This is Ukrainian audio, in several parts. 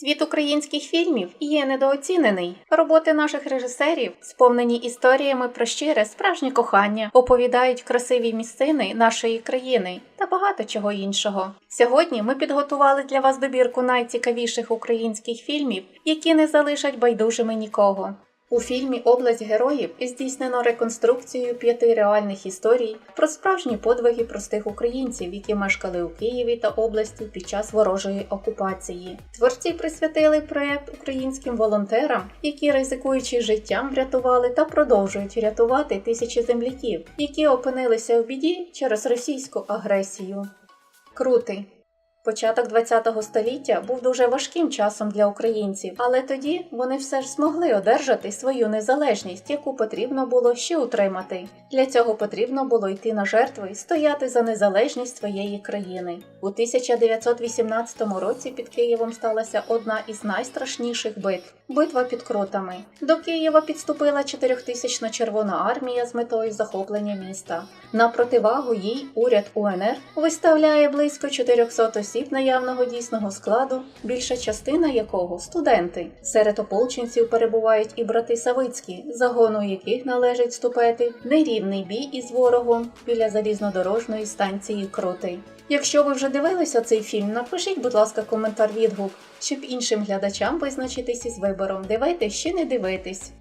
Світ українських фільмів є недооцінений. Роботи наших режисерів, сповнені історіями про щире справжнє кохання, оповідають красиві місцини нашої країни та багато чого іншого. Сьогодні ми підготували для вас добірку найцікавіших українських фільмів, які не залишать байдужими нікого. У фільмі Область героїв здійснено реконструкцію п'яти реальних історій про справжні подвиги простих українців, які мешкали у Києві та області під час ворожої окупації. Творці присвятили проект українським волонтерам, які, ризикуючи життям, врятували та продовжують рятувати тисячі земляків, які опинилися у біді через російську агресію. Крутий. Початок ХХ століття був дуже важким часом для українців, але тоді вони все ж змогли одержати свою незалежність, яку потрібно було ще утримати. Для цього потрібно було йти на жертви стояти за незалежність своєї країни. У 1918 році під Києвом сталася одна із найстрашніших битв битва під крутами. До Києва підступила чотирьохтисячна Червона армія з метою захоплення міста. На противагу їй уряд УНР виставляє близько 400 осіб наявного дійсного складу, більша частина якого студенти. Серед ополченців перебувають і брати Савицькі, загону яких належить вступити нерівний бій із ворогом біля залізнодорожної станції Крути. Якщо ви вже дивилися цей фільм, напишіть, будь ласка, коментар відгук, щоб іншим глядачам визначитись із вибором дивитись чи не дивитись.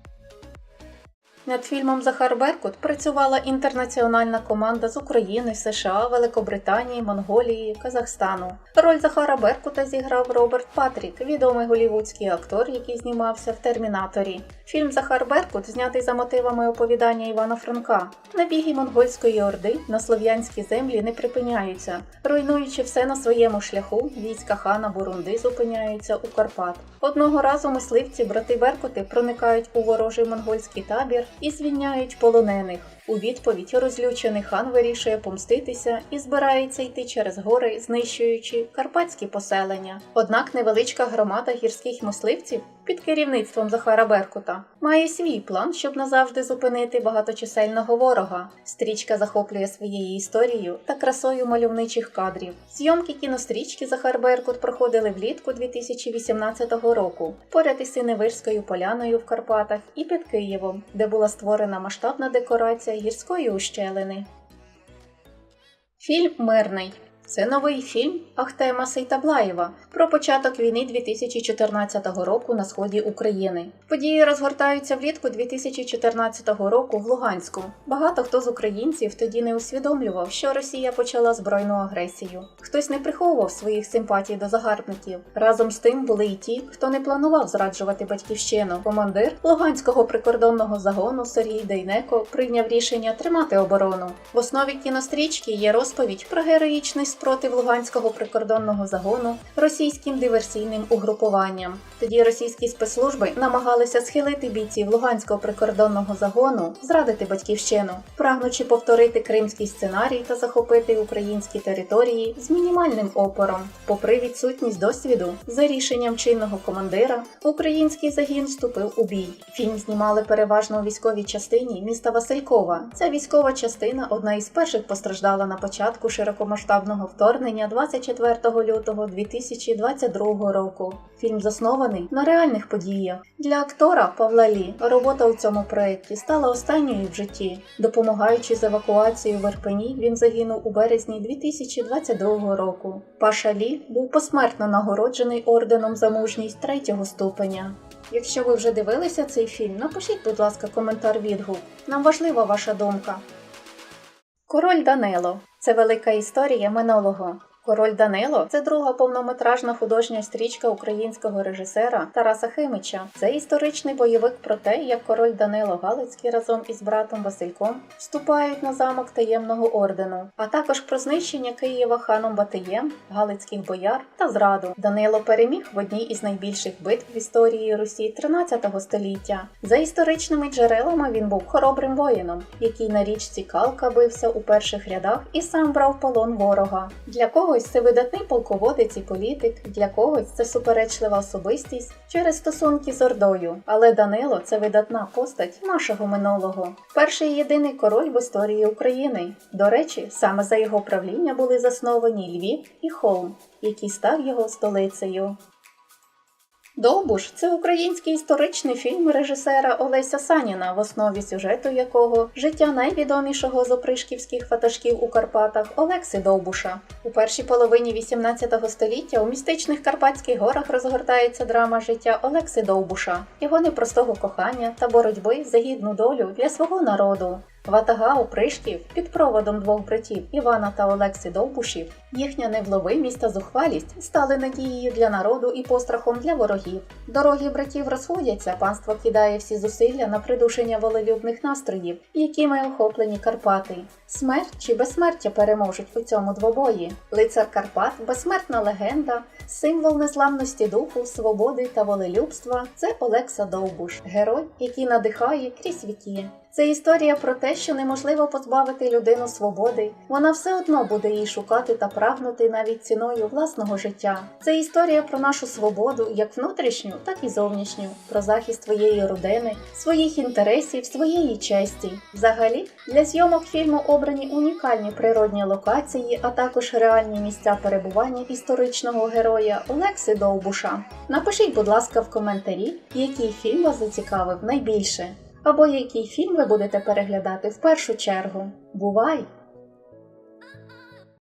Над фільмом Захар Беркут працювала інтернаціональна команда з України, США, Великобританії, Монголії, Казахстану. Роль Захара Беркута зіграв Роберт Патрік, відомий голівудський актор, який знімався в Термінаторі. Фільм Захар Беркут знятий за мотивами оповідання Івана Франка. Набіги монгольської орди на слов'янські землі не припиняються. Руйнуючи все на своєму шляху, війська хана Бурунди зупиняються у Карпат. Одного разу мисливці брати Беркути проникають у ворожий монгольський табір і звільняють полонених. У відповідь розлючений хан вирішує помститися і збирається йти через гори, знищуючи карпатські поселення. Однак невеличка громада гірських мисливців під керівництвом Захара Беркута має свій план, щоб назавжди зупинити багаточисельного ворога. Стрічка захоплює своєю історією та красою мальовничих кадрів. Зйомки кінострічки Захар Беркут проходили влітку 2018 року поряд із Синевирською поляною в Карпатах і під Києвом, де була створена масштабна декорація гірської ущелини. Фільм Мирний це новий фільм Ахтема Сейтаблаєва про початок війни 2014 року на сході України. Події розгортаються влітку 2014 року в Луганську. Багато хто з українців тоді не усвідомлював, що Росія почала збройну агресію. Хтось не приховував своїх симпатій до загарбників. Разом з тим були й ті, хто не планував зраджувати батьківщину. Командир Луганського прикордонного загону Сергій Дейнеко прийняв рішення тримати оборону. В основі кінострічки є розповідь про героїчний спротив Луганського прикордонного загону російським диверсійним угрупуванням. Тоді російські спецслужби намагалися схилити бійців Луганського прикордонного загону, зрадити батьківщину, прагнучи повторити кримський сценарій та захопити українські території з мінімальним опором. Попри відсутність досвіду, за рішенням чинного командира, український загін вступив у бій. Фільм знімали переважно у військовій частині міста Василькова. Ця військова частина одна із перших постраждала на початку широкомасштабного вторгнення 24 лютого 2022 року. Фільм заснований на реальних подіях. Для актора Павла Лі робота у цьому проєкті стала останньою в житті. Допомагаючи з евакуацією в Ірпені, він загинув у березні 2022 року. Паша Лі був посмертно нагороджений орденом за мужність третього ступеня. Якщо ви вже дивилися цей фільм, напишіть, будь ласка, коментар відгук. Нам важлива ваша думка. Король Данило це велика історія минулого. Король Данило це друга повнометражна художня стрічка українського режисера Тараса Химича. Це історичний бойовик про те, як король Данило Галицький разом із братом Васильком вступають на замок таємного ордену, а також про знищення Києва ханом Батиєм, Галицьких бояр та зраду. Данило переміг в одній із найбільших битв в історії Русі 13 століття. За історичними джерелами він був хоробрим воїном, який на річці Калка бився у перших рядах і сам брав полон ворога. Для кого когось це видатний полководець і політик, для когось це суперечлива особистість через стосунки з Ордою. Але Данило це видатна постать нашого минулого. Перший і єдиний король в історії України. До речі, саме за його правління були засновані Львів і Холм, який став його столицею. Довбуш це український історичний фільм режисера Олеся Саніна, в основі сюжету якого життя найвідомішого з опришківських ватажків у Карпатах Олекси Довбуша. У першій половині 18 століття у містичних Карпатських горах розгортається драма життя Олекси Довбуша, його непростого кохання та боротьби за гідну долю для свого народу. Ватага опришків під проводом двох братів Івана та Олексі Довбушів, їхня невловимість та зухвалість стали надією для народу і пострахом для ворогів. Дороги братів розходяться, панство кидає всі зусилля на придушення волелюбних настроїв, якими охоплені Карпати. Смерть чи безсмертя переможуть у цьому двобої. Лицар Карпат, безсмертна легенда, символ незламності духу, свободи та волелюбства це Олекса Довбуш, герой, який надихає крізь віки. Це історія про те, що неможливо позбавити людину свободи. Вона все одно буде її шукати та прагнути навіть ціною власного життя. Це історія про нашу свободу, як внутрішню, так і зовнішню, про захист своєї родини, своїх інтересів, своєї честі. Взагалі, для зйомок фільму обрані унікальні природні локації, а також реальні місця перебування історичного героя Олекси Довбуша. Напишіть, будь ласка, в коментарі, який фільм вас зацікавив найбільше або який фільм ви будете переглядати в першу чергу. Бувай!